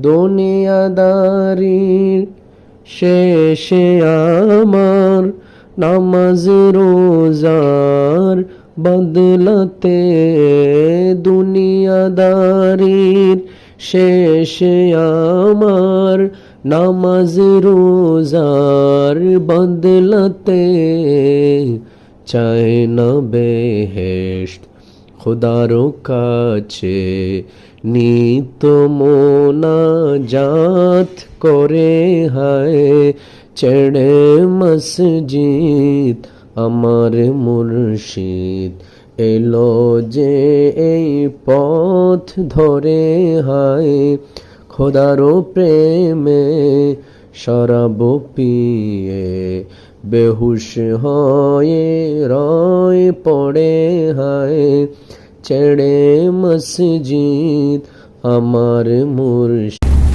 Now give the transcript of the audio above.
দুনিয়াদারির শেষে আমার নামাজ রোজার বদলাতে দুনিয়াদারির শেষে আমার নামাজ রোজার বদলাতে চায় না বেহেশত খোদারও কাছে নিত মোনাজাত করে হায়, ছেড়ে মসজিদ আমার মুর্শিদ। এলো যে এই পথ ধরে হায় খোদারও প্রেমে শরাব পিয়ে, বেহুশ হয়ে রয় পড়ে হায় ছেড়ে মসজিদ আমার মুর্শিদ